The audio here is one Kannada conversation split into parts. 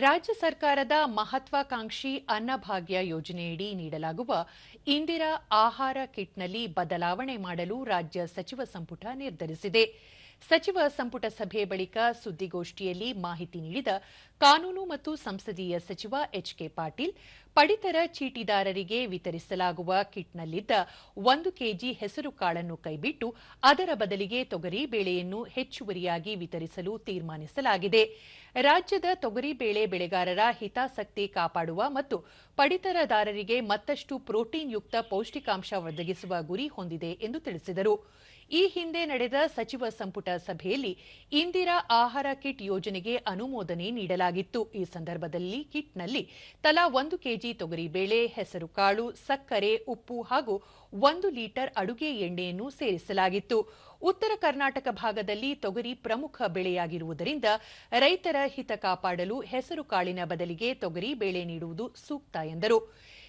ರಾಜ್ಯ ಸರ್ಕಾರದ ಮಹತ್ವಾಕಾಂಕ್ಷಿ ಅನ್ನಭಾಗ್ಯ ಯೋಜನೆಯಡಿ ನೀಡಲಾಗುವ ಇಂದಿರಾ ಆಹಾರ ಕಿಟ್ನಲ್ಲಿ ಬದಲಾವಣೆ ಮಾಡಲು ರಾಜ್ಯ ಸಚಿವ ಸಂಪುಟ ನಿರ್ಧರಿಸಿದೆ. ಸಚಿವ ಸಂಪುಟ ಸಭೆ ಬಳಿಕ ಸುದ್ದಿಗೋಷ್ಠಿಯಲ್ಲಿ ಮಾಹಿತಿ ನೀಡಿದ ಕಾನೂನು ಮತ್ತು ಸಂಸದೀಯ ಸಚಿವ ಎಚ್ಕೆ ಪಾಟೀಲ್, ಪಡಿತರ ಚೀಟಿದಾರರಿಗೆ ವಿತರಿಸಲಾಗುವ ಕಿಟ್ನಲ್ಲಿದ್ದ ಒಂದು ಕೆಜಿ ಹೆಸರು ಕಾಳನ್ನು ಕೈಬಿಟ್ಟು ಅದರ ಬದಲಿಗೆ ತೊಗರಿ ಬೇಳೆಯನ್ನು ಹೆಚ್ಚುವರಿಯಾಗಿ ವಿತರಿಸಲು ತೀರ್ಮಾನಿಸಲಾಗಿದೆ. ರಾಜ್ಯದ ತೊಗರಿ ಬೇಳೆ ಬೆಳೆಗಾರರ ಹಿತಾಸಕ್ತಿ ಕಾಪಾಡುವ ಮತ್ತು ಪಡಿತರದಾರರಿಗೆ ಮತ್ತಷ್ಟು ಪ್ರೋಟೀನ್ ಯುಕ್ತ ಪೌಷ್ಟಿಕಾಂಶ ಒದಗಿಸುವ ಗುರಿ ಹೊಂದಿದೆ ಎಂದು ತಿಳಿಸಿದರು. ಈ ಹಿಂದೆ ನಡೆದ ಸಚಿವ ಸಂಪುಟ ಸಭೆಯಲ್ಲಿ ಇಂದಿರಾ ಆಹಾರ ಕಿಟ್ ಯೋಜನೆಗೆ ಅನುಮೋದನೆ ನೀಡಲಾಗಿತ್ತು. ಈ ಸಂದರ್ಭದಲ್ಲಿ ಕಿಟ್ನಲ್ಲಿ ತಲಾ ಒಂದು ಕೆಜಿ ತೊಗರಿಬೇಳೆ ಹೆಸರುಕಾಳು ಸಕ್ಕರೆ, ಉಪ್ಪು ಹಾಗೂ ಒಂದು ಲೀಟರ್ ಅಡುಗೆ ಎಣ್ಣೆಯನ್ನು ಸೇರಿಸಲಾಗಿತ್ತು. ಉತ್ತರ ಕರ್ನಾಟಕ ಭಾಗದಲ್ಲಿ ತೊಗರಿ ಪ್ರಮುಖ ಬೆಳೆಯಾಗಿರುವುದರಿಂದ ರೈತರ ಹಿತ ಕಾಪಾಡಲು ಹೆಸರುಕಾಳಿನ ಬದಲಿಗೆ ತೊಗರಿ, ಬೇಳೆ ನೀಡುವುದು ಸೂಕ್ತ ಎಂದರು.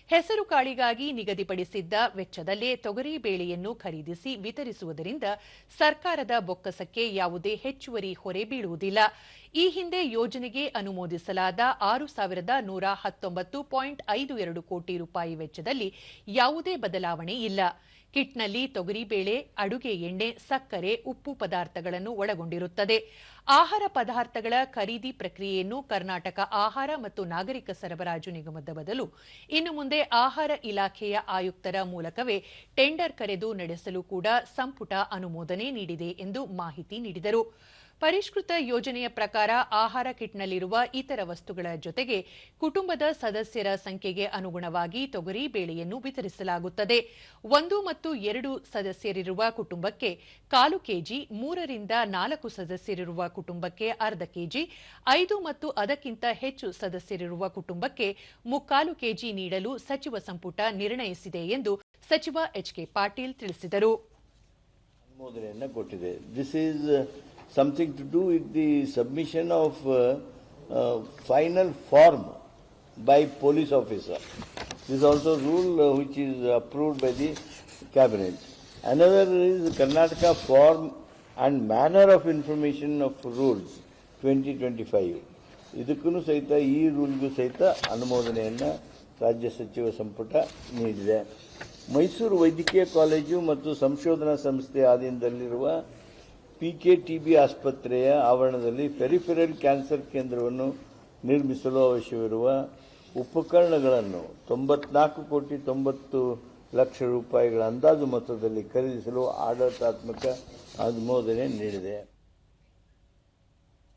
ಹೆಸರು ಕಾಳಿಗಾಗಿ ನಿಗದಿಪಡಿಸಿದ್ದ ವೆಚ್ಚದಲ್ಲೇ ತೊಗರಿ ಬೇಳೆಯನ್ನು ಖರೀದಿಸಿ ವಿತರಿಸುವುದರಿಂದ ಸರ್ಕಾರದ ಬೊಕ್ಕಸಕ್ಕೆ ಯಾವುದೇ ಹೆಚ್ಚುವರಿ ಹೊರೆ ಬೀಳುವುದಿಲ್ಲ. ಈ ಹಿಂದೆ ಯೋಜನೆಗೆ ಅನುಮೋದಿಸಲಾದ ಆರು ಸಾವಿರದ ನೂರ ಹತ್ತೊಂಬತ್ತು ಪಾಯಿಂಟ್ ಐದು ಎರಡು ಕೋಟಿ ರೂಪಾಯಿ ವೆಚ್ಚದಲ್ಲಿ ಯಾವುದೇ ಬದಲಾವಣೆ ಇಲ್ಲ. ಕಿಟ್ನಲ್ಲಿ ತೊಗರಿಬೇಳೆ ಅಡುಗೆ ಎಣ್ಣೆ, ಸಕ್ಕರೆ, ಉಪ್ಪು ಪದಾರ್ಥಗಳನ್ನು ಒಳಗೊಂಡಿರುತ್ತದೆ. ಆಹಾರ ಪದಾರ್ಥಗಳ ಖರೀದಿ ಪ್ರಕ್ರಿಯೆಯನ್ನು ಕರ್ನಾಟಕ ಆಹಾರ ಮತ್ತು ನಾಗರಿಕ ಸರಬರಾಜು ನಿಗಮದ ಬದಲು ಇನ್ನು ಮುಂದೆ ಆಹಾರ ಇಲಾಖೆಯ ಆಯುಕ್ತರ ಮೂಲಕವೇ ಟೆಂಡರ್ ಕರೆದು ನಡೆಸಲು ಕೂಡ ಸಂಪುಟ ಅನುಮೋದನೆ ನೀಡಿದೆ ಎಂದು ಮಾಹಿತಿ ನೀಡಿದರು. ಪರಿಷ್ಕೃತ ಯೋಜನೆಯ ಪ್ರಕಾರ ಆಹಾರ ಕಿಟ್ನಲ್ಲಿರುವ ಇತರ ವಸ್ತುಗಳ ಜೊತೆಗೆ ಕುಟುಂಬದ ಸದಸ್ಯರ ಸಂಖ್ಯೆಗೆ ಅನುಗುಣವಾಗಿ ತೊಗರಿ ಬೇಳೆಯನ್ನು ವಿತರಿಸಲಾಗುತ್ತದೆ. ಒಂದು ಮತ್ತು ಎರಡು ಸದಸ್ಯರಿರುವ ಕುಟುಂಬಕ್ಕೆ ಕಾಲು ಕೆಜಿ, ಮೂರರಿಂದ ನಾಲ್ಕು ಸದಸ್ಯರಿರುವ ಕುಟುಂಬಕ್ಕೆ ಅರ್ಧ ಕೆಜಿ, ಐದು ಮತ್ತು ಅದಕ್ಕಿಂತ ಹೆಚ್ಚು ಸದಸ್ಯರಿರುವ ಕುಟುಂಬಕ್ಕೆ ಮುಕ್ಕಾಲು ಕೆಜಿ ನೀಡಲು ಸಚಿವ ಸಂಪುಟ ನಿರ್ಣಯಿಸಿದೆ ಎಂದು ಸಚಿವ ಎಚ್ಕೆ ಪಾಟೀಲ್ ತಿಳಿಸಿದರು. ಅನುಮೋದನೆಯನ್ನು ಕೊಟ್ಟಿದೆ this is something to do with the submission of final form by police officer this also rule which is approved by the cabinet another is Karnataka form and manner of information of rules twenty twenty five ಇದಕ್ಕೂ ಸಹಿತ ಈ ರೂಲ್ಗೂ ಸಹಿತ ಅನುಮೋದನೆಯನ್ನು ರಾಜ್ಯ ಸಚಿವ ಸಂಪುಟ ನೀಡಿದೆ ಮೈಸೂರು ವೈದ್ಯಕೀಯ ಕಾಲೇಜು ಮತ್ತು ಸಂಶೋಧನಾ ಸಂಸ್ಥೆ ಆಧೀನದಲ್ಲಿರುವ ಪಿ ಕೆ ಟಿ ಬಿ ಆಸ್ಪತ್ರೆಯ ಆವರಣದಲ್ಲಿ ಪೆರಿಫೆರಲ್ ಕ್ಯಾನ್ಸರ್ ಕೇಂದ್ರವನ್ನು ನಿರ್ಮಿಸಲು ಅವಶ್ಯವಿರುವ ಉಪಕರಣಗಳನ್ನು ತೊಂಬತ್ನಾಲ್ಕು ಕೋಟಿ ತೊಂಬತ್ತು ಲಕ್ಷ ರೂಪಾಯಿಗಳ ಅಂದಾಜು ಮೊತ್ತದಲ್ಲಿ ಖರೀದಿಸಲು ಆಡಳಿತಾತ್ಮಕ ಅನುಮೋದನೆ ನೀಡಿದೆ.